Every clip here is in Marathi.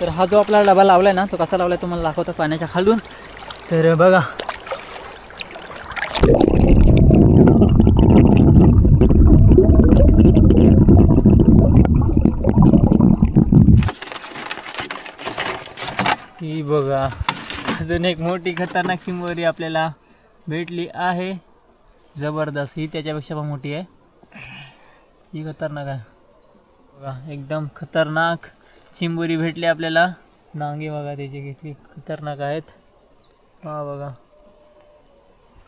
तर हा जो आपला डबा लावला आहे ना तो कसा लावला आहे तुम्हाला दाखवतो पाण्याच्या खालून. तर बघा. ही बघा. अजून एक मोठी खतरनाक शिंबोरी आपल्याला भेटली आहे. जबरदस्त. ही त्याच्यापेक्षा पण मोठी आहे. ही खतरनाक आहे. बघा एकदम खतरनाक. चिंबोरी भेटली आपल्याला. नांगे बघा त्याची किती खतरनाक आहेत. हा बघा.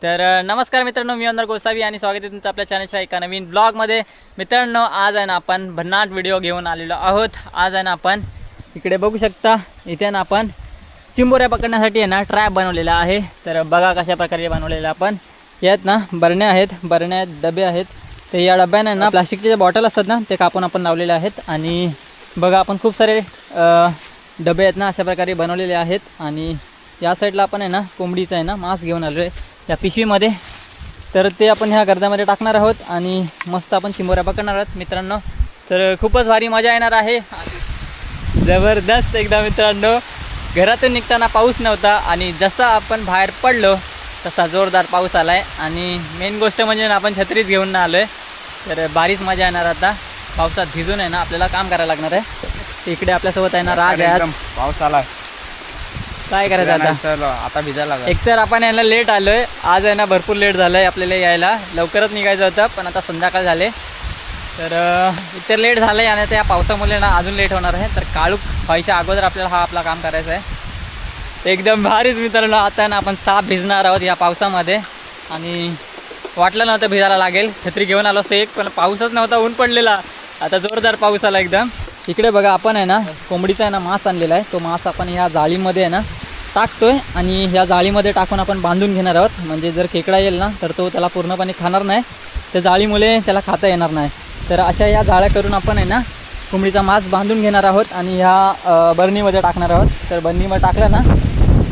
तर नमस्कार मित्रांनो मी अंदर गोसावी आणि स्वागत आहे तुमचं आपल्या चॅनलच्या एका नवीन ब्लॉगमध्ये मित्रांनो आज आहे ना आपण भन्नाट व्हिडिओ घेऊन आलेलो आहोत. आज आहे ना आपण इकडे बघू शकता इथे ना आपण चिंबोऱ्या पकडण्यासाठी आहे ना ट्रॅप बनवलेला आहे. तर बघा कशा प्रकारे बनवलेला आपण. यात ना बरण्या आहेत बरण्या आहेत डबे आहेत. तर या डब्याने ना प्लास्टिकचे जे बॉटल असतात ना ते कापून आपण लावलेले आहेत. आणि बघा आपण खूप सारे डबे आहेत ना अशा प्रकारे बनवलेले आहेत. आणि या साईडला आपण आहे ना कोंबडीचं आहे ना मांस घेऊन आलो आहे त्या पिशवीमध्ये. तर ते आपण ह्या गर्दामध्ये टाकणार आहोत आणि मस्त आपण चिंबोऱ्या पकडणार आहोत मित्रांनो. तर खूपच भारी मजा येणार आहे. जबरदस्त एकदा मित्रांनो. घरातून निघताना पाऊस नव्हता आणि जसा आपण बाहेर पडलो तसा जोरदार पाऊस आला आहे आणि मेन गोष्ट म्हणजे ना आपण छत्रीच घेऊन ना आलो आहे तर बारीच मजा येणार आता. पावसात भिजून आहे ना आपल्याला काम करायला लागणार आहे. इकडे आपल्यासोबत आहे ना राग आहे पाऊस आला काय करायचं आता? आता भिजायला एकतर आपण यायला लेट आलो आहे आज आहे ना भरपूर लेट झालं आहे आपल्याला यायला. लवकरच निघायचं होतं पण आता संध्याकाळ झाले. तर इतर लेट झालं आहे आणि त्या पावसामुळे ना अजून लेट होणार आहे. तर काळूक व्हायच्या अगोदर आपल्याला हा आपला काम करायचं आहे. एकदम भारीच मित्रांनो आता ना आपण साप भिजणार आहोत या पावसामध्ये. आणि वाटलं नव्हतं भिजायला लागेल. छत्री घेऊन आलो असतो एक पण पाऊसच नव्हता ऊन पडलेला. आता जोरदार पाऊस आला एकदम. इकडे बघा आपण आहे ना कोंबडीचा आहे ना मांस आणलेला आहे. तो मांस आपण ह्या जाळीमध्ये आहे ना टाकतोय आणि ह्या जाळीमध्ये टाकून आपण बांधून घेणार आहोत. म्हणजे जर खेकडा येईल ना तर तो त्याला पूर्णपणे खाणार नाही. त्या जाळीमुळे त्याला खाता येणार नाही. तर अशा या जाळ्या करून आपण आहे ना कोंबडीचा मांस बांधून घेणार आहोत आणि ह्या अ, बरणीमध्ये टाकणार आहोत. तर बरणीमध्ये टाकलं ना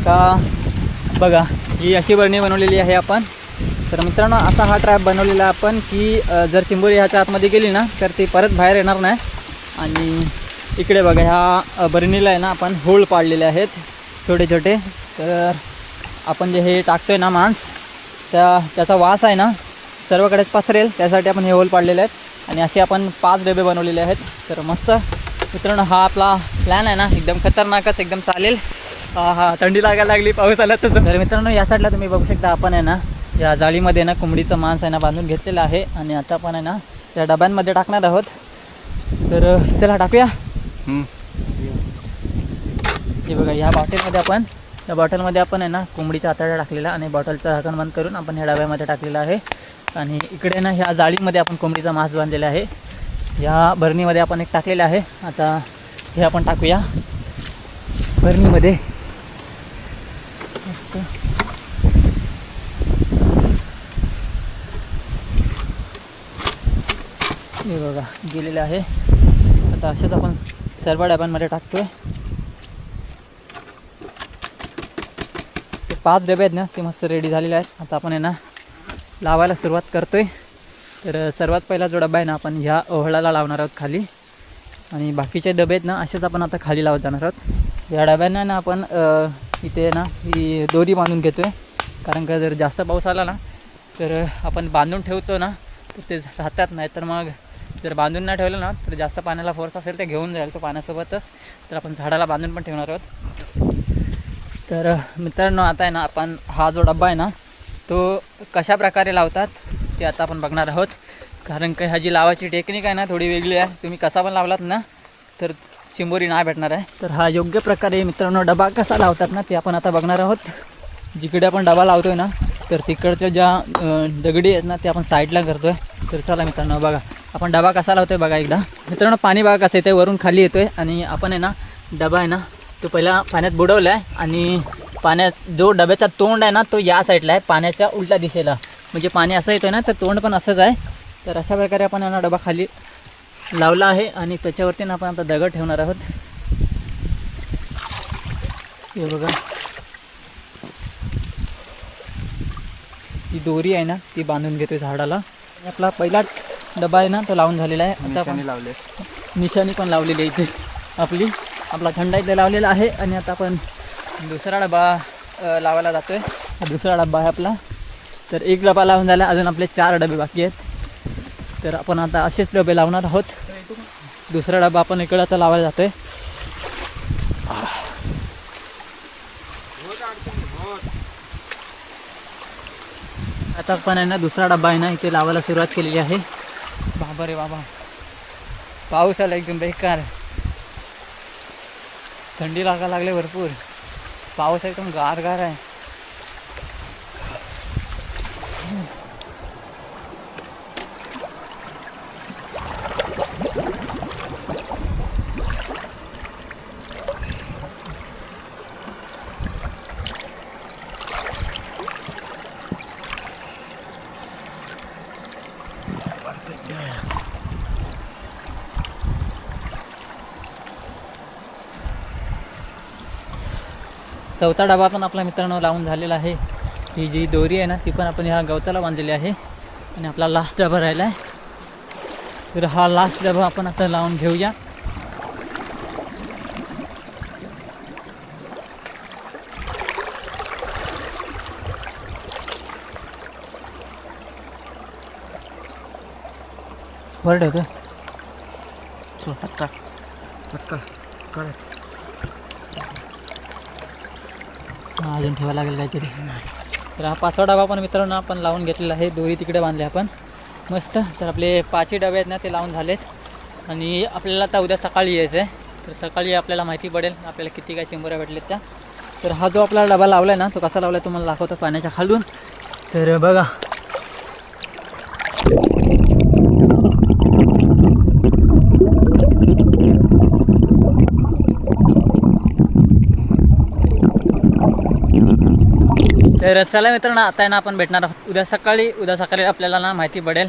का बघा ही अशी बरणी बनवलेली आहे आपण. तर मित्रांनो असा हा ट्रॅप बनवलेला आहे आपण की जर चिंबोरी ह्याच्या आतमध्ये गेली ना तर ती परत बाहेर येणार नाही. आणि इकडे बघा ह्या बरणीला आहे ना आपण होल पाडलेले आहेत छोटे छोटे तर आपण जे हे टाकतोय ना मांस त्या त्याचा वास आहे ना सर्वकडेच पसरेल. त्यासाठी आपण हे होल पाडलेले आहेत. आणि असे आपण पाच डबे बनवलेले आहेत. तर मस्त. मित्रांनो हा आपला प्लॅन आहे ना एकदम खतरनाकच एकदम चालेल. हा हा थंडी लागायला लागली पाऊस आला तर. तर मित्रांनो या साईडला तुम्ही बघू शकता आपण आहे ना या जाळीमध्ये ना कोंबडीचं मांस आहे ना बांधून घेतलेलं आहे आणि आता आपण आहे ना त्या डब्यांमध्ये टाकणार आहोत. तर चला टाकूया. हे बघा ह्या बॉटलमध्ये आपण या बॉटलमध्ये आपण आहे ना कोंबडीचा आताडा टाकलेला आणि बॉटलचं झाकण बंद करून आपण ह्या डब्यामध्ये टाकलेला आहे. आणि इकडे ना ह्या जाळीमध्ये आपण कोंबडीचा मांस बांधलेला आहे. ह्या भरणीमध्ये आपण एक टाकलेलं आहे. आता हे आपण टाकूया. भरणीमध्ये मस्त हे बघा गेलेलं आहे. आता असेच आपण सर्व डब्यांमध्ये टाकतोय. ते पाच डबे आहेत ना ते मस्त रेडी झालेले आहेत. आता आपण आहे ना लावायला सुरुवात करतोय. तर सर्वात पहिला जो डबा आहे ना आपण ह्या ओहळाला लावणार आहोत खाली. आणि बाकीचे डबे आहेत ना असेच आपण आता खाली लावत जाणार आहोत. या डब्यांना ना आपण इथे ना ही दोरी बांधून घेतो आहे कारण का जर जास्त पाऊस आला ना तर आपण बांधून ठेवतो ना तर ते राहतात नाही तर मग जर बांधून नाही ठेवलं ना तर जास्त पाण्याला फोर्स असेल ते घेऊन जाईल तो पाण्यासोबतच. तर आपण झाडाला बांधून पण ठेवणार आहोत. तर मित्रांनो आता आहे ना आपण हा जो डब्बा आहे ना तो कशा प्रकारे लावतात ते आता आपण बघणार आहोत. कारण का ह्याची लावायची टेक्निक आहे ना थोडी वेगळी आहे. तुम्ही कसा पण लावलात ना तर चिंबोरी नाही भेटणार आहे. तर हा योग्य प्रकारे मित्रांनो डबा कसा लावतात ना ते आपण आता बघणार आहोत. जिकडे आपण डबा लावतोय ना तर तिकडच्या ज्या दगडी आहेत ना ते आपण साईडला करतोय. तर चला मित्रांनो बघा. आपण डबा कसा लावतो आहे बघा एकदा. मित्रांनो पाणी बघा कसं येतं वरून खाली येतो आहे आणि आपण आहे ना डबा आहे ना तो पहिला पाण्यात बुडवला आहे आणि पाण्यात जो डब्याचा तोंड आहे ना तो या साईडला आहे पाण्याच्या उलट्या दिशेला. म्हणजे पाणी असं येतं आहे ना तर तोंड पण असंच आहे. तर अशा प्रकारे आपण यांना ना डबा खाली लावला आहे आणि त्याच्यावरती ना आपण आता दगड ठेवणार आहोत. हे बघा. ती दोरी आहे ना ती बांधून घेतोय झाडाला. आपला पहिला डबा आहे ना तो लावून झालेला आहे. आता आपण लावले. निशाणी पण लावलेली आहे इथे. आपली आपला थंडा इथे लावलेला आहे आणि आता आपण दुसरा डबा लावायला जातो आहे दुसरा डबा आहे आपला. तर एक डबा लावून झाला अजून आपले चार डबे बाकी आहेत. तर आपण आता असेच डबे लावणार आहोत. दुसरा डबा आपण इकडं आता लावायला जातो आहे आता आपण आहे ना दुसरा डबा आहे ना इथे लावायला सुरुवात केलेली आहे. बाबा रे बाबा. पाऊस आला एकदम बेकार. थंडी लागायला लागले भरपूर. पाऊस एकदम गार गार आहे. चौथा डबा पण आपल्या मित्रांनो लावून झालेला आहे. ही जी दोरी आहे ना ती पण आपण ह्या गवताला बांधलेली आहे. आणि आपला लास्ट डबा राहिला आहे तर हा लास्ट डबा आपण आता लावून घेऊया. वर ठेवतो पटका पटका कळ हा, अजून ठेवायला लागेल काहीतरी तर हा पाचवा डबा पण मित्रांनो आपण लावून घेतलेला आहे. दोरी तिकडे बांधले आपण. मस्त. तर आपले पाचही डबे आहेत ना ते लावून झालेच आणि आपल्याला आता उद्या सकाळी यायचं आहे तर सकाळी आपल्याला माहिती पडेल आपल्याला किती काय चिंबोऱ्या भेटलेत त्या. तर हा जो आपला डबा लावला आहे ना तो कसा लावला आहे तुम्हाला दाखवतो पाण्याच्या खालून. तर बघा तर चला मित्रांनो आता ना आपण भेटणार आहोत. उद्या सकाळी उद्या सकाळी आपल्याला ना माहिती पडेल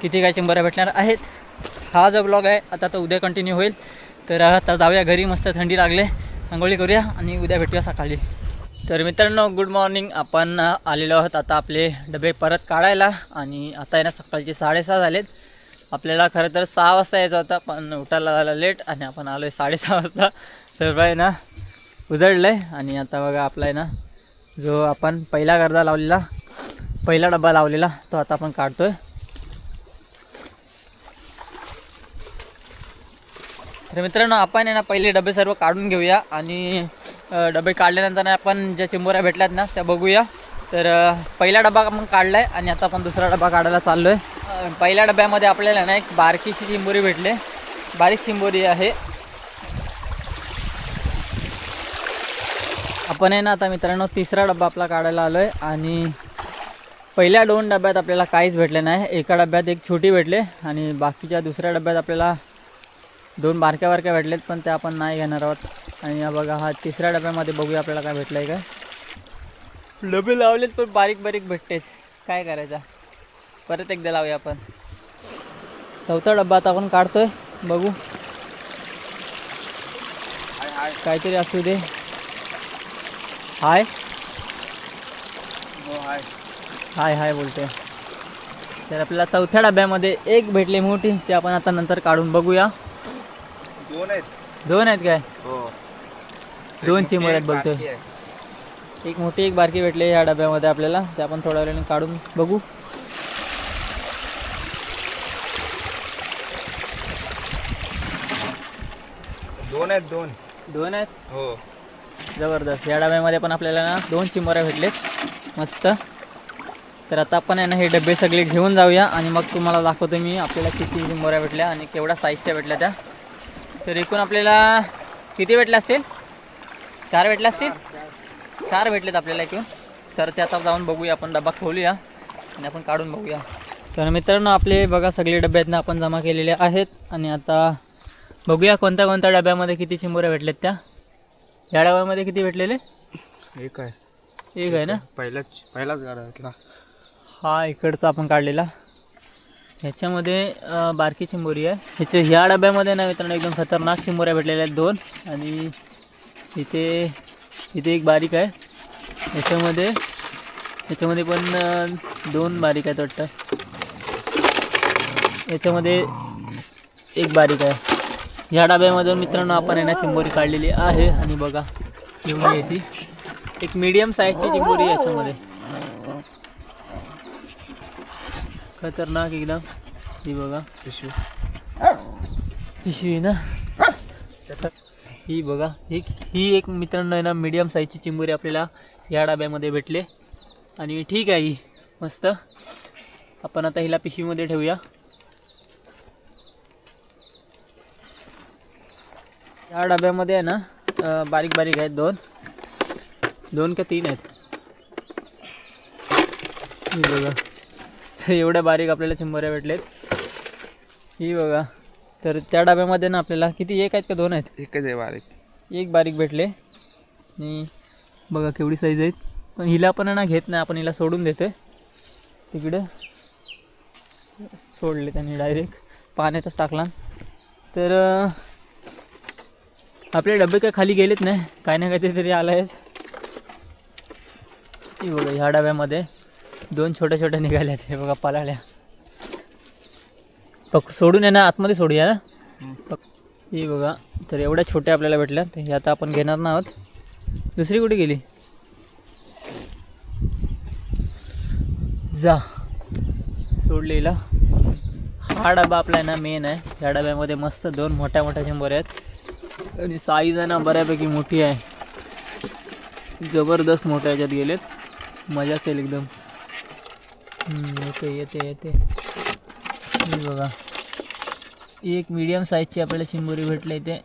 किती काय चिंबऱ्या भेटणार आहेत. हा जो ब्लॉग आहे आता तो उद्या कंटिन्यू होईल. तर आता जाऊया घरी मस्त थंडी लागले. आंघोळी करूया आणि उद्या भेटूया सकाळी. तर मित्रांनो गुड मॉर्निंग आपण आलेलो आहोत आता आपले डबे परत काढायला. आणि आता आहे ना सकाळचे साडेसहा झालेत. आपल्याला खरं तर सहा वाजता यायचं होतं पण उठायला झालं लेट आणि आपण आलो आहे साडेसहा वाजता. सर्व आहे ना उजळलं आहे आणि आता बघा आपला आहे ना जो आपण पहिला गर्दा लावलेला पहिला डबा लावलेला तो आता आपण काढतोय. तर मित्रांनो आपण आहे ना पहिले डबे सर्व काढून घेऊया आणि डबे काढल्यानंतर आपण ज्या चिंबोऱ्या भेटल्यात ना त्या बघूया. तर पहिला डबा आपण काढला आहे आणि आता आपण दुसरा डबा काढायला चाललो आहे पहिल्या डब्यामध्ये आपल्याला ना एक बारकीशी चिंबोरी भेटले. बारीक चिंबोरी आहे. आपण आहे ना आता मित्रांनो तिसरा डबा आपला काढायला आलो आहे आणि पहिल्या दोन डब्यात आपल्याला काहीच भेटले नाही. एका डब्यात एक छोटी भेटले आणि बाकीच्या दुसऱ्या डब्यात आपल्याला दोन बारक्या बारक्या भेटलेत पण त्या आपण नाही घेणार आहोत. आणि हा बघा हा तिसऱ्या डब्यामध्ये बघूया आपल्याला काय भेटलं आहे का. डबे लावलेत पण बारीक बारीक भेटतेत काय करायचं? परत एकदा लावूया आपण. चौथा डब्बा आता आपण काढतोय. बघू. काहीतरी असू दे. हाय. हो हाय. हाय हाय बोलते. तर आपल्याला चौथ्या डब्यामध्ये एक भेटली मोठी ते आपण आता नंतर काढून बघूया. दोन आहेत. दोन आहेत काय? हो. दोन चिमोर आहेत बोलतोय. एक मोठी एक बारकी भेटली ह्या डब्यामध्ये आपल्याला. ते आपण थोड्या वेळाने काढून बघू. दोन आहेत दोन. दोन आहेत? हो. जबरदस्त. या डब्यामध्ये पण आपल्याला ना दोन चिंबोऱ्या भेटलेत. मस्त. तर आता आपण आहे ना हे डबे सगळे घेऊन जाऊया आणि मग तुम्हाला दाखवतो मी आपल्याला किती चिंबऱ्या भेटल्या आणि केवढ्या साईजच्या भेटल्या त्या. तर एकूण आपल्याला किती भेटल्या असतील? चार भेटल्या असतील? चार भेटलेत आपल्याला एकूण. तर ते आता जाऊन बघूया. आपण डबा खोलूया आणि आपण काढून बघूया. तर मित्रांनो आपले बघा सगळे डबे आहेत ना आपण जमा केलेले आहेत. आणि आता बघूया कोणत्या कोणत्या डब्यामध्ये किती चिंबोऱ्या भेटल्यात त्या. या डब्यामध्ये किती भेटलेले? एक आहे. एक आहे ना? पहिलाच पहिलाच गाडा घेतला हा इकडचा आपण काढलेला. ह्याच्यामध्ये अं, बारकी चिंबोरी आहे. ह्याच्या ह्या डब्यामध्ये ना मित्रांनो एकदम खतरनाक चिंबोऱ्या भेटलेल्या आहेत दोन. आणि इथे इथे एक बारीक आहे. ह्याच्यामध्ये ह्याच्यामध्ये पण अं, दोन बारीक आहेत वाटतं. याच्यामध्ये एक बारीक आहे. ह्या डब्यामधून मित्रांनो आपण आहे ना चिंबोरी काढलेली आहे. आणि बघा एवढी आहे ती. एक मीडियम साईजची चिंबोरी याच्यामध्ये. खतरनाक एकदम. ही बघा. पिशवी. पिशवी ना. ही बघा. ही ही एक मित्रांनो आहे ना मीडियम साईजची चिंबोरी आपल्याला या डब्यामध्ये भेटले. आणि ठीक आहे ही. मस्त. आपण आता हिला पिशवीमध्ये ठेवूया. या डब्यामध्ये आहे ना बारीक बारीक आहेत दोन. दोन का तीन आहेत. ही बघा. तर एवढ्या बारीक आपल्याला चिंबोऱ्या भेटलेत. ही बघा. तर त्या डब्यामध्ये ना आपल्याला किती एक आहेत का दोन आहेत? एकच आहे बारीक. एक बारीक भेटले. आणि बघा केवढी साईज आहेत. पण हिला पण ना घेत नाही आपण हिला सोडून देतोय. तिकडं सोडले त्यांनी डायरेक्ट पाण्यातच टाकला. तर आपले डबे काय खाली गेलेत नाही काय ना काहीतरी तरी आलं आहेच ही बघा ह्या डब्यामध्ये दोन छोट्या छोट्या निघाल्या हे बघा पलाळ्या पक सोडून आहे ना आतमध्ये सोडूया ना? पक- ही बघा तर एवढ्या छोट्या आपल्याला भेटल्या तर हे आता आपण घेणार नाही आहोत. दुसरी कुठे गेली? जा. सोडलेला. हा डबा आपला आहे ना मेन आहे. ह्या डब्यामध्ये मस्त दोन मोठ्या मोठ्या शंभर आहेत. आणि साईज आहे ना बऱ्यापैकी मोठी आहे. जबरदस्त मोठ्या याच्यात गेलेत. मजाच येईल एकदम. येते येते येते. बघा. एक मीडियम साईजची आपल्याला चिंबोरी भेटली इथे.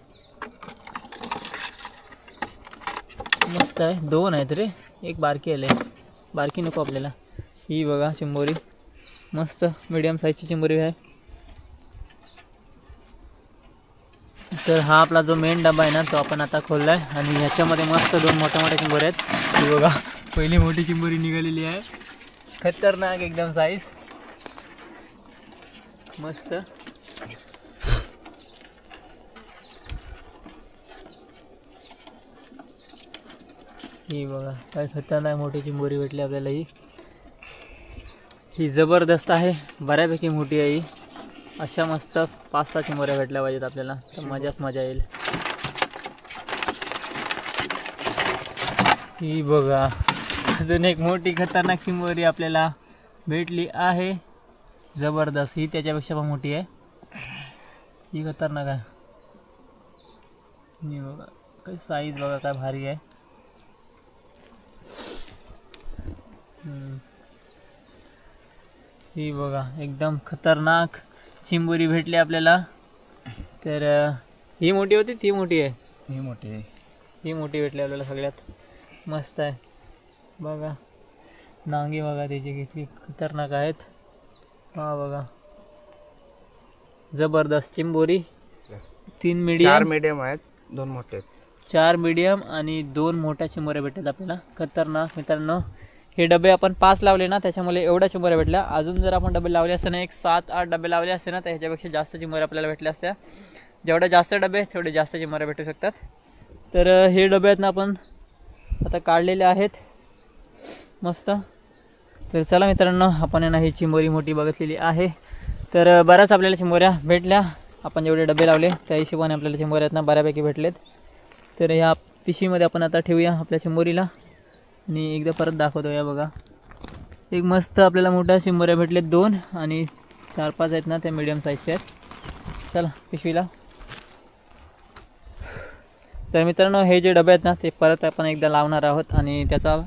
मस्त आहे. दोन आहेत रे. एक बारकी आले. बारकी नको आपल्याला. ही बघा चिंबोरी मस्त मीडियम साईजची चिंबोरी आहे. तर हा आपला जो मेन डबा आहे ना तो आपण आता खोलला आहे आणि ह्याच्यामध्ये मस्त दोन मोठ्या मोठ्या चिंबोऱ्या आहेत. ही बघा पहिली मोठी चिंबोरी निघालेली आहे. खतरनाक एकदम साईज मस्त. ही बघा काय खतरनाक मोठी चिंबोरी भेटली आपल्याला ही. ही जबरदस्त आहे. बऱ्यापैकी मोठी आहे ही. अशा मस्त पाच सहा चिंबोऱ्या भेटल्या पाहिजेत आपल्याला. तर मजाच मजा येईल. ही बघा अजून एक मोठी खतरनाक चिंबोरी आपल्याला भेटली आहे. जबरदस्त ही त्याच्यापेक्षा पण मोठी आहे. ही खतरनाक आहे. ही बघा काय साईज बघा काय भारी आहे. ही बघा एकदम खतरनाक. चिंबोरी भेटली आपल्याला. तर ही मोठी होती ती मोठी आहे. ही मोठी आहे. ही मोठी भेटली आपल्याला सगळ्यात. मस्त आहे. बघा. नांगी बघा त्याची किती खतरनाक आहेत. हा बघा. जबरदस्त चिंबोरी. तीन चार मीडियम मीडियम आहेत दोन मोठे आहेत. चार मीडियम आणि दोन मोठ्या चिंबोऱ्या भेटतात आपल्याला. खतरनाक मित्रांनो. हे डबे आपण पाच लावले ना त्याच्यामुळे एवढ्या चिंबऱ्या भेटल्या. अजून जर आपण डबे लावले असते ना एक सात आठ डबे लावले असते ना तर ह्याच्यापेक्षा जास्त चिंबऱ्या आपल्याला भेटल्या असत्या. जेवढे जास्त डबे आहेत तेवढे जास्त चिंबऱ्या भेटू शकतात. तर हे डबे आहेत ना आपण आता काढलेले आहेत. मस्त. तर चला मित्रांनो आपण ना ही चिंबोरी मोठी बघितलेली आहे. तर बऱ्याच आपल्याला चिंबोऱ्या भेटल्या. आपण जेवढे डबे लावले त्या हिशोबाने आपल्याला चिंबोऱ्या आहेत ना बऱ्यापैकी भेटलेत. तर ह्या पिशवीमध्ये आपण आता ठेवूया आपल्या चिंबोरीला. आणि एकदा परत दाखवतो या बघा. एक मस्त आपल्याला मोठ्या चिंबोऱ्या भेटले दोन आणि चार पाच आहेत ना त्या मिडियम साईजच्या आहेत. चला पिशवीला. तर मित्रांनो हे जे डबे आहेत ना ते परत आपण एकदा लावणार आहोत आणि त्याचा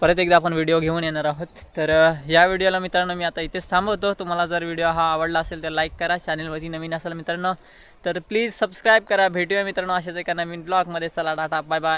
परत एकदा आपण व्हिडिओ घेऊन येणार आहोत. तर या व्हिडिओला मित्रांनो मी आता इथेच थांबवतो. तुम्हाला जर व्हिडिओ हा आवडला असेल तर लाईक करा. चॅनलवरती नवीन असेल मित्रांनो तर प्लीज सबस्क्राईब करा. भेटूया मित्रांनो अशाच एका नवीन ब्लॉगमध्ये चला डाटा बाय बाय